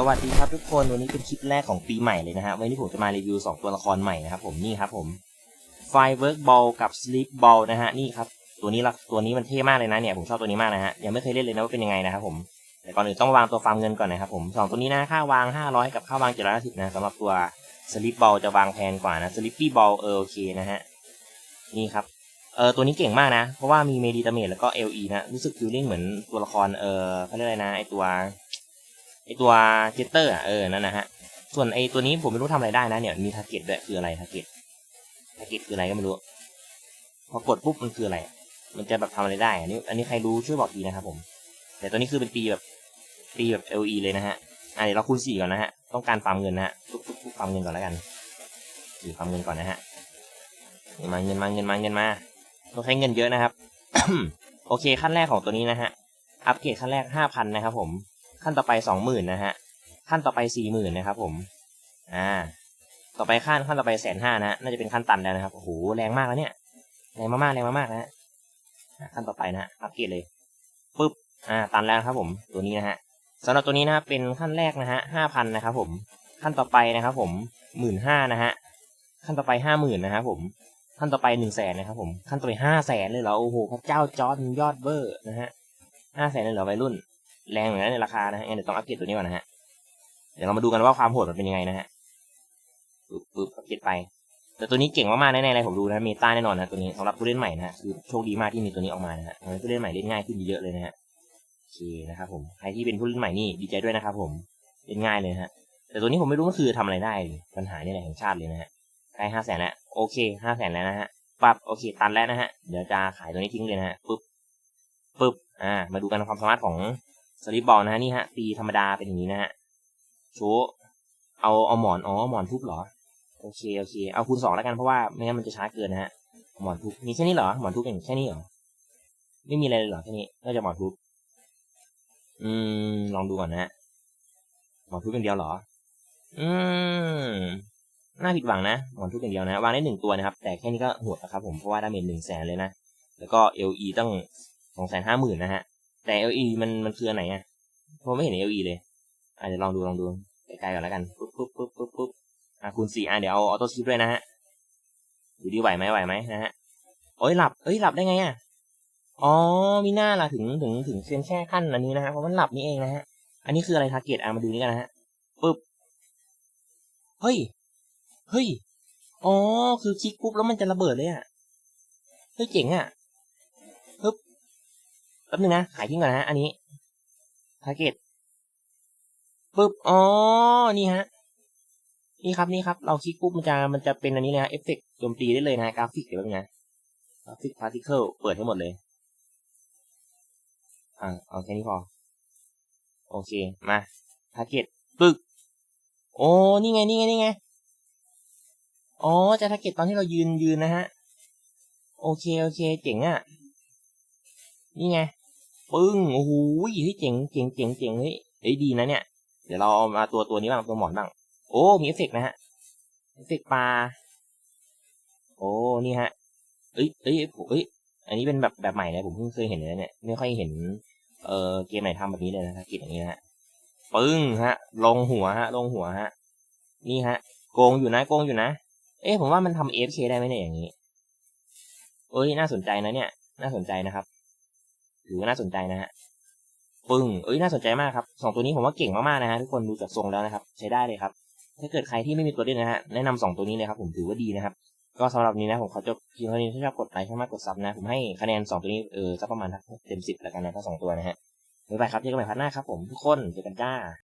สวัสดีครับทุกคนวันนี้เป็นคลิปแรกของปีใหม่เลยนะฮะวันนี้ผมจะมารีวิว 2 ตัวละครใหม่นะครับผมนี่ครับผม Firework Ball กับ Sleep Ball นะฮะนี่ครับตัวนี้ละตัวนี้มันเท่มากเลยนะเนี่ยผมชอบตัวนี้มากนะฮะยังไม่เคยเล่นเลยนะว่าเป็นยังไงนะครับผมแต่ก่อนอื่นต้องวางตัวฟาร์มเงินก่อนนะครับผมสองตัวนี้นะค่าวาง 500 กับค่าวาง750นะสำหรับตัว Sleep Ball จะวางแพงกว่านะ Sleepy Ball เออโอเคนะฮะนี่ครับเออตัวนี้เก่งมากนะ เพราะว่ามีเมดีตาเมจแล้วก็ LE นะรู้สึกฟิลลิ่งเหมือนตัวละครเออเขาเรียกอะไรนะไอตัว ไอตัวเจตเตอร์อะเออนั่นนะฮะส่วนไอตัวนี้ผมไม่รู้ทำอะไรได้นะเนี่ยมีทาร์เก็ตด้วยคืออะไรทาร์เก็ตทาร์เก็ตคืออะไรก็ไม่รู้ พอกดปุ๊บมันคืออะไร มันจะแบบทำอะไรได้อันนี้ อันนี้ใครรู้ช่วยบอกทีนะครับผม แต่ตัวนี้คือเป็นปีแบบปีแบบ LE เลยนะฮะอะเดี๋ยวเราคูณสี่ก่อนนะฮะต้องการฟาร์มเงินนะฮะปุ๊บปุ๊บปุ๊บฟาร์มเงินก่อนแล้วกันสี่ฟาร์มเงินก่อนนะฮะมาเงินมาเงินมาเงินมาต้องใช้เงินเยอะนะครับโอเคขั้นแรกของตัวนี้นะฮะอัปเกรดขั้นแรกห้าพันนะครับผม ขั้นต่อไปสองหมื่นนะฮะ ขั้นต่อไปสี่หมื่นนะครับ ผม อ่า ต่อไปขั้นขั้นต่อไปแสนห้านะฮะน่าจะเป็นขั้นตันแล้วนะครับ โอ้โห แรงมากแล้วเนี่ย แรงมากๆ แรงมากๆนะฮะอะขั้นต่อไปนะฮะ อัปเกรดเลย ปึ๊บ อ่า ตันแล้วครับ ผม ตัวนี้นะฮะสำหรับตัวนี้นะครับเป็นขั้นแรกนะฮะห้าพันนะครับ ผม ขั้นต่อไปนะครับ ผมหมื่นห้านะฮะ ขั้นต่อไปห้าหมื่นนะครับ ผม ขั้นต่อไปหนึ่งแสนนะครับ ผม ขั้นต่อไปห้าแสนเลยเหรอ โอ้โห พระเจ้าจอร์ดยอดเบอร์นะฮะห้าแสนเลยเหรอวัยรุ่น แรงเหมือนกันในราคานะฮะงั้นเดี๋ยวต้องอัปเกรดตัวนี้ก่อนนะฮะ เดี๋ยวเรามาดูกันว่าความโหดมันเป็นยังไงนะฮะปึ๊บปึ๊บอัปเกรดไป แต่ตัวนี้เก่งมากๆแน่ๆเลยผมดูนะเมตาแน่นอนนะตัวนี้สำหรับผู้เล่นใหม่นะฮะคือโชคดีมากที่มีตัวนี้ออกมานะฮะทำให้ผู้เล่นใหม่เล่นง่ายขึ้นเยอะเลยนะฮะโอเคนะครับผมใครที่เป็นผู้เล่นใหม่นี่ดีใจด้วยนะครับผมเล่นง่ายเลยฮะ แต่ตัวนี้ผมไม่รู้มันคือทำอะไรได้ปัญหาเนี่ยแหละแห่งชาติเลยนะฮะใกล้ห้าแสนแล้วโอเคห้าแสนแล้วนะฮะปั๊บโอเค ตันแล้วนะฮะ เดี๋ยวจะขายตัวนี้ทิ้งเลยนะฮะปึ๊บปึ๊บอ่า มาดูกันความสามารถของ สลิปบอลนะฮะนี่ฮะตีธรรมดาเป็นอย่างนี้นะฮะโชว์เอาเอาหมอนอ๋อหมอนทุบเหรอโอเคโอเคเอาคูณสองแล้วกันเพราะว่าไม่งั้นมันจะช้าเกินนะฮะหมอนทุบมีแค่นี้เหรอหมอนทุบอย่างแค่นี้เหรอไม่มีอะไรเลยเหรอแค่นี้นอกจากหมอนทุบอืม ลองดูก่อนนะฮะหมอนทุบเป็นเดียวเหรอ อืมน่าผิดหวังนะหมอนทุบอย่างเดียวนะวางได้หนึ่งตัวนะครับ แต่แค่นี้ก็โหดนะครับผมเพราะว่าดาเมจหนึ่งแสนเลยนะแล้วก็ LE ตั้งสองแสนห้าหมื่นนะฮะ แต่ LE มันมันคืออันไหนอะผมไม่เห็น LE เลยอะเดี๋ยวลองดูลองดูไกลๆก่อนแล้วกันปุ๊บปุ๊บปุ๊บปุ๊บปุ๊บอะคูณสี่อะเดี๋ยวเอาออโต้ชิปด้วยนะฮะดูดีไหวไหมไหวไหมนะฮะโอ้ยหลับเอ้ยหลับได้ไงอะอ๋อมีหน้าล่ะถึงถึงถึงเซียนแค่ขั้นอันนี้นะฮะเพราะมันหลับนี่เองนะฮะอันนี้คืออะไรทาร์เก็ตอะมาดูนี่กันนะฮะปุ๊บเฮ้ยเฮ้ยอ๋อคือคลิกปุ๊บแล้วมันจะระเบิดเลยอะเฮ้ยเจ๋งอะ แป๊บนึงนะขายทิ้งก่อนนะ อันนี้ทาร์เก็ตปึ๊บ อ๋อ นี่ฮะ นี่ครับ นี่ครับ เราคลิกปุ๊บ มันจะ มันจะเป็นอันนี้เลยฮะเอฟเฟกต์โจมตีได้เลยนะ กราฟิกเดี๋ยวแป๊บนึงนะ กราฟิกพาร์ติเคิล เปิดให้หมดเลย อ่า เอาแค่นี้พอ โอเค มาทาร์เก็ตปึ๊กโอ้ นี่ไง นี่ไง นี่ไง อ๋อ จะทาร์เก็ตตอนที่เรายืนยืนนะฮะ โอเค โอเค เจ๋งอะ่ะ นี่ไง ปึ้งโอ้โหเฮ้ยเจ๋งเจ๋งเจ๋งเจ๋งเฮ้ยเฮ้ยดีนะเนี่ย เดี๋ยวเราเอามาตัวตัวนี้บ้างตัวหมอนบ้าง โอ้มีเอฟเฟกต์นะฮะเอฟเฟกต์ปลาโอ้นี่ฮะเอ้ยเอ้ยผมเอ้ยอันนี้เป็นแบบแบบใหม่เลยผมเพิ่งเคยเห็นเลยเนี่ยไม่ค่อยเห็นเออเกมไหนทำแบบนี้เลยนะทาร์เก็ตอย่างนี้นะฮะปึ้งฮะ ลงหัวฮะ ลงหัวฮะ นี่ฮะ โกงอยู่นะโกงอยู่นะ เอ๊ะผมว่ามันทำ AFK ได้ไหมเนี่ยอย่างนี้เอ้ยน่าสนใจนะเนี่ย น่าสนใจนะครับ ถือว่าน่าสนใจนะฮะปึ้งเอ้ยน่าสนใจมากครับสองตัวนี้ผมว่าเก่งมากๆนะฮะทุกคนดูจากทรงแล้วนะครับ ใช้ได้เลยครับ ถ้าเกิดใครที่ไม่มีตัวเล่นนะฮะแนะนำสองตัวนี้เลยครับผมถือว่าดีนะครับ ก็สำหรับนี้นะผมขอจบเพียงเท่านี้ถ้าชอบกดไลค์ถ้ามากกดซับนะ ผมให้คะแนนสองตัวนี้เออสักประมาณเต็มสิบแล้วกันนะทั้งสองตัวนะฮะบ๊ายบายครับเจอกันใหม่พัฒหน้าครับผมทุกคนเจอกันจ้า